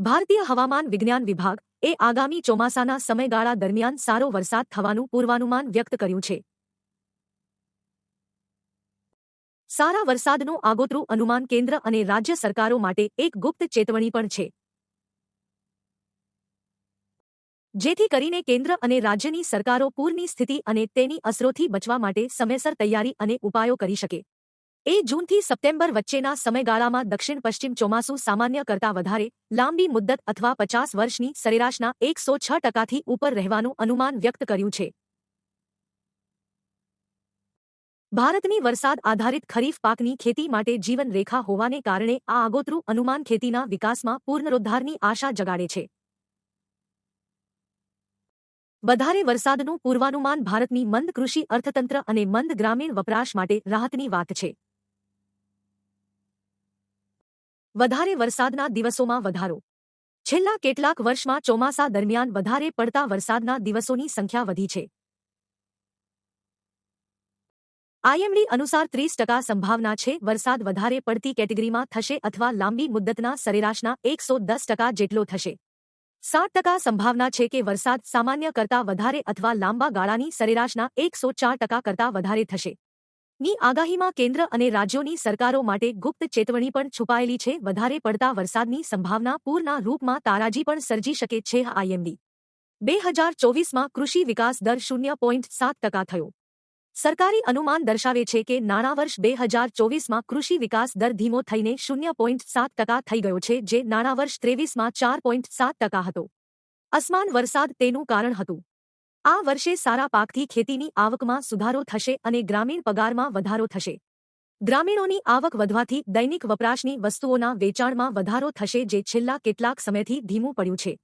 ભારતીય હવામાન વિજ્ઞાન વિભાગ એ આગામી ચોમાસાના સમયગાળા દરમિયાન સારો વરસાદ થવાનું પૂર્વાનુમાન વ્યક્ત કર્યું છે. સારા વરસાદનું આગોતરું અનુમાન કેન્દ્ર અને રાજ્ય સરકારો માટે એક ગુપ્ત ચેતવણી પણ છે. જેથી કરીને કેન્દ્ર અને રાજ્યની સરકારો પૂરની સ્થિતિ અને તેની અસરોથી બચવા માટે સમયસર તૈયારી અને ઉપાયો કરી શકે. એ જૂનથી સપ્ટેમ્બર વચ્ચેના સમયગાળામાં દક્ષિણ પશ્ચિમ ચોમાસું સામાન્ય કરતાં વધારે, લાંબી મુદ્દત અથવા પચાસ વર્ષની સરેરાશના એકસો છ ટકાથી ઉપર રહેવાનું અનુમાન વ્યક્ત કર્યું છે. ભારતની વરસાદ આધારિત ખરીફ પાકની ખેતી માટે જીવનરેખા હોવાને કારણે આ આગોતરું અનુમાન ખેતીના વિકાસમાં પૂર્ણરોદ્ધારની આશા જગાડે છે. વધારે વરસાદનું પૂર્વાનુમાન ભારતની મંદ કૃષિ અર્થતંત્ર અને મંદ ગ્રામીણ વપરાશ માટે રાહતની વાત છે. વધારે વરસાદના દિવસોમાં વધારો. છેલ્લા કેટલાક વર્ષમાં ચોમાસા દરમિયાન વધારે પડતા વરસાદના દિવસોની સંખ્યા વધી છે. આઈએમડી અનુસાર ત્રીસ ટકા સંભાવના છે વરસાદ વધારે પડતી કેટેગરીમાં થશે અથવા લાંબી મુદ્દતના સરેરાશના એકસો દસ ટકા જેટલો થશે. સાત ટકા સંભાવના છે કે વરસાદ સામાન્ય કરતાં વધારે અથવા લાંબા ગાળાની સરેરાશના એકસો ચાર ટકા કરતાં વધારે થશે. ની આગાહીમાં કેન્દ્ર અને રાજ્યોની સરકારો માટે ગુપ્ત ચેતવણી પણ છુપાયેલી છે. વધારે પડતા વરસાદની સંભાવના પૂરના રૂપમાં તારાજી પણ સર્જી શકે છે આઈએમડી. બે હજાર ચોવીસમાં કૃષિ વિકાસ દર શૂન્ય પોઈન્ટ સાત ટકા થયો. સરકારી અનુમાન દર્શાવે છે કે નાણાં વર્ષ બે હજાર ચોવીસમાં કૃષિ વિકાસ દર ધીમો થઈને શૂન્ય પોઈન્ટ સાત ટકા થઈ ગયો છે, જે નાણાં વર્ષ ત્રેવીસમાં ચાર પોઈન્ટ સાત ટકા હતો. અસમાન વરસાદ તેનું કારણ હતું. આ વર્ષે સારા પાકથી ખેતીની આવકમાં સુધારો થશે અને ગ્રામીણ પગારમાં વધારો થશે. ગ્રામીણોની આવક વધવાથી દૈનિક વપરાશની વસ્તુઓના વેચાણમાં વધારો થશે જે છેલ્લા કેટલાક સમયથી ધીમું પડ્યું છે.